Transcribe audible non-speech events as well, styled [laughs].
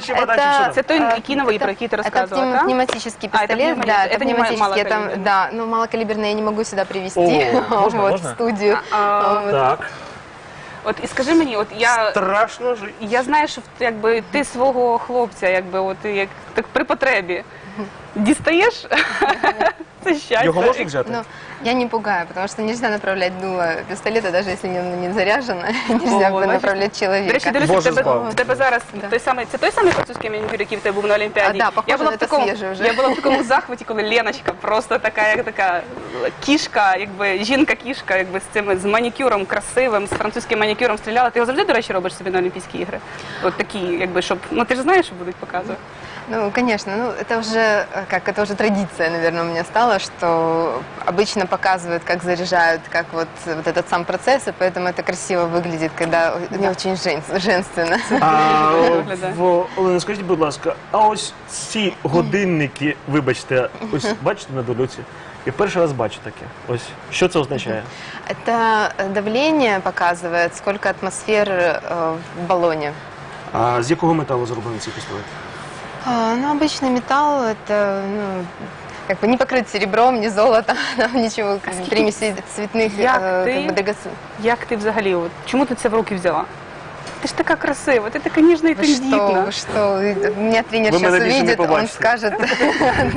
Чемоданчик, что Это, там? Це той, э, який новий, про який ти это розказувала, пнев- так? пневматический А, это пистолет, пневма- да, это это не пневматический, это, малокалиберный. да, ну малокалиберный я не могу сюда привезти, [laughs] О, можно, вот, можно? в студию. А, Вот. Так, От і скажи мені, от я страшно жить. Я знаю, що якби ти свого хлопця, якби от як так при потребі дістаєш. це щастя. Його можна взяти? Ну, я не пугаю, потому что нельзя направлять дуло пистолета, даже если не, не заряжено, [laughs] нельзя О, бы бачиш? направлять человека. До речі, дивися, в Боже тебе, збав. в тебе зараз Да. той самий, це той самий французький манікюр, який в тебе був на Олімпіаді. А, да, похоже, я була в це такому, свіже вже. я була в такому захваті, коли Леночка просто така, як така кішка, якби жінка-кішка, якби з цими з манікюром красивим, з французьким манікюром стріляла. Ти його завжди, до речі, робиш собі на Олімпійські ігри. От такі, якби щоб. Ну ти ж знаєш, що будуть показувати. Ну, конечно, ну это уже э, как это уже традиция, наверное, у меня стала, что обычно показывают, как заряжают, как вот вот этот сам процесс, и поэтому это красиво выглядит, когда не очень жен- женственно. [laughs] А, виглядає. в, Олена, скажіть, будь ласка, а ось ці годинники, вибачте, ось бачите на долюці? Я перший раз бачу таке. Ось що це означає? Это э, давление показывает, сколько атмосфер э, в баллоне. А з якого металу зроблений цей пістолет? А, Ну, обычный металл, это, ну, как бы не покрыт серебром, не золотом, там ничего, [laughs] как бы, примесей цветных, Як э, ти? как бы драгоценных. Як ти взагалі? От, чому ти це в руки взяла? Ти ж така красива, ти така ніжна і Вы что, тендітна. вы что, меня тренер Вы сейчас меня лично не увидит, он побачите. скажет, [laughs]